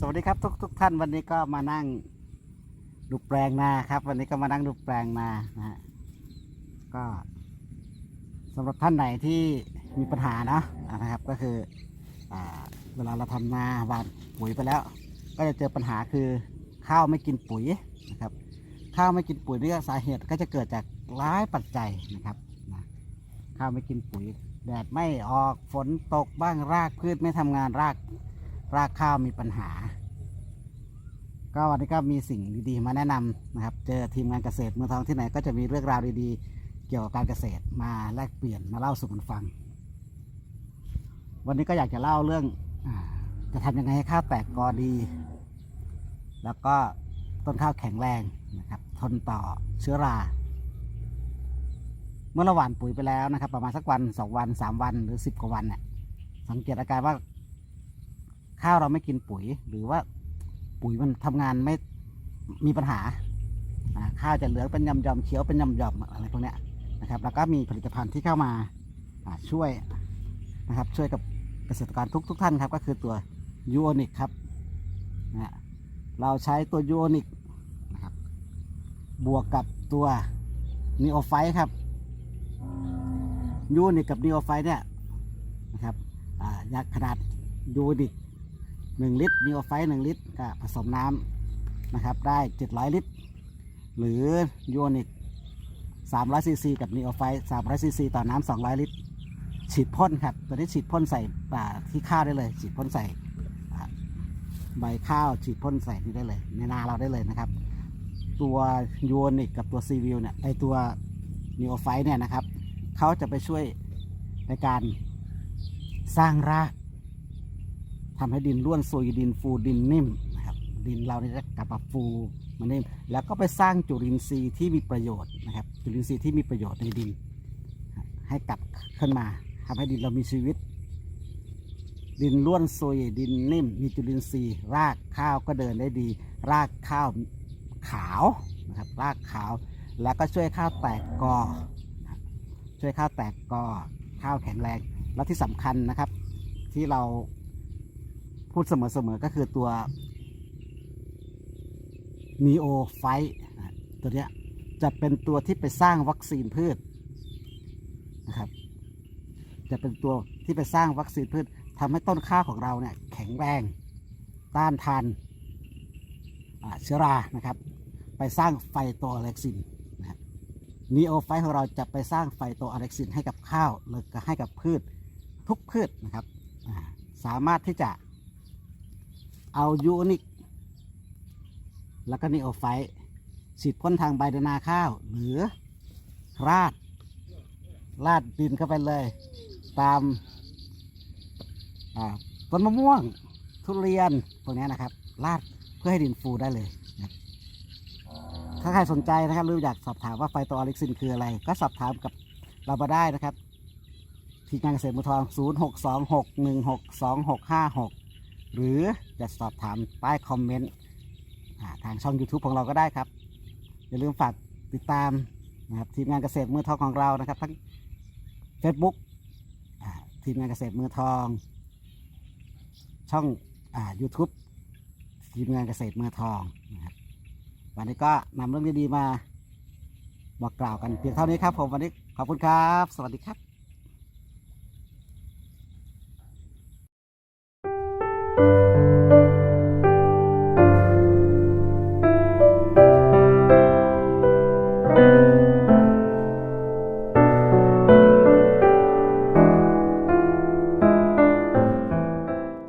สวัสดีครับทุกทุกท่านวันนี้ก็มานั่งดูแปลงนาครับ วันนี้ก็มานั่งดูแปลงนานะฮะก็สำหรับท่านไหนที่มีปัญหานะนะครับก็คืออ่าเวลาเราทำนาหวานปุ๋ยไปแล้ว ก็จะเจอปัญหาคือข้าวไม่กินปุ๋ยนะครับ ข้าวไม่กินปุ๋ยนี่ยสาเหตุก็จะเกิดจากหลายปัจจัยนะครับนะข้าวไม่กินปุ๋ย แดดไม่ออกฝนตกบ้างรากพืชไม่ทำงานรากรากข้าวมีปัญหา ก็วันนี้ก็มีสิ่งดีๆ มาแนะนำนะครับ เจอทีมงานเกษตรเมืองทองที่ไหนก็จะมีเรื่องราวดีๆ เกี่ยวกับการเกษตรมาแลกเปลี่ยนมาเล่าสู่กันฟัง วันนี้ก็อยากจะเล่าเรื่องอจะทำยังไงให้ข้าวแตกกอดี แล้วก็ต้นข้าวแข็งแรงนะครับ ทนต่อเชื้อรา เมื่อเราหว่านปุ๋ยไปแล้วนะครับ ประมาณสักวันสองวันสามวันหรือสิบกว่าวันเนี่ยสังเกตอาการว่าข้าวเราไม่กินปุ๋ยหรือว่า ปุ๋ยมันทำงานไม่มีปัญหาข้าวจะเหลืองเป็นยำยำเขียวเป็นยำยำอะไรพวกนี้นะครับ แล้วก็มีผลิตภัณฑ์ที่เข้ามาช่วยนะครับช่วยกับเกษตรกรทุกทุกท่านครับ ก็คือตัวยูโอนิกครับนะเราใช้ตัวยูโอนิกนะครับบวกกับตัวนีโอไฟครับยูโอนิกกับนีโอไฟเนี่ยนะครับอยาขนาดยูโอนิก 1 ลิตรนีโอไฟหนึ่งลิตรก็ผสมน้ำนะครับ ได้ 700 ลิตร หรือยูนิต300ซีซีกับนีโอไฟ300ซีซีต่อน้ำ200 ลิตร ฉีดพ่นครับตัวนี้ฉีดพ่นใส่ป่าที่ข้าวได้เลย ฉีดพ่นใส่ใบข้าวฉีดพ่นใส่นี่ได้เลย ในนาเราได้เลยนะครับ ตัวยูนิตกับตัวซีวิวเนี่ยไอตัวนีโอไฟเนี่ยนะครับเขาจะไปช่วยในการสร้างราก ทำให้ดินร่วนซุยดินฟูดินนิ่มนะครับดินเราเนี่ยจะกลับมาฟูมันนิ่มแล้วก็ไปสร้างจุลินทรีย์ที่มีประโยชน์นะครับ จุลินทรีย์ที่มีประโยชน์ในดิน ให้กลับขึ้นมาทำให้ดินเรามีชีวิต ดินร่วนซุยดินนิ่ม มีจุลินทรีย์ รากข้าวก็เดินได้ดี รากข้าวขาวนะครับรากขาว แล้วก็ช่วยข้าวแตกกอช่วยข้าวแตกกอข้าวแข็งแรง แล้วที่สำคัญนะครับ ที่เรา พูดเสมอๆก็คือตัว n e o f i t ตัวเนี้ยจะเป็นตัวที่ไปสร้างวัคซีนพืชนะครับ จะเป็นตัวที่ไปสร้างวัคซีนพืชทำให้ต้นข้าวของเราเนี่ยแข็งแรงต้านทานเชื้อรานะครับ ไปสร้างไฟโตอะเล็กซินนะนีโอไฟของเราจะไปสร้างไฟโตอะเล็กซินให้กับข้าวหรือก็ให้กับพืชทุกพืชนะครับสามารถที่จะ เอายูนิคแล้วก็นีโอไฟท์ฉีดพ่นทางใบนาข้าว หรือ ราด ราดดินเข้าไปเลย ตามต้นมะม่วง ทุเรียนพวกนี้นะครับ ราดเพื่อให้ดินฟูได้เลยนะถ้าใครสนใจนะครับหรืออยากสอบถามว่าไฟโตอเล็กซินคืออะไร ก็สอบถามกับเรามาได้นะครับ ที่งานเกษตรมือทอง 0626162656 หรือจะสอบถามใต้คอมเมนต์ทางช่อง YouTube ของเราก็ได้ครับ อย่าลืมฝากติดตามนะครับทีมงานเกษตรมือทองของเรานะครับทั้ง Facebook ทีมงานเกษตรมือทอง ช่องอ YouTube ทีมงานเกษตรมือทองนะครับวันนี้ก็นำเรื่องดีๆมาบอกกล่าวกันเพียงเท่านี้ครับผมวันนี้ขอบคุณครับ สวัสดีครับ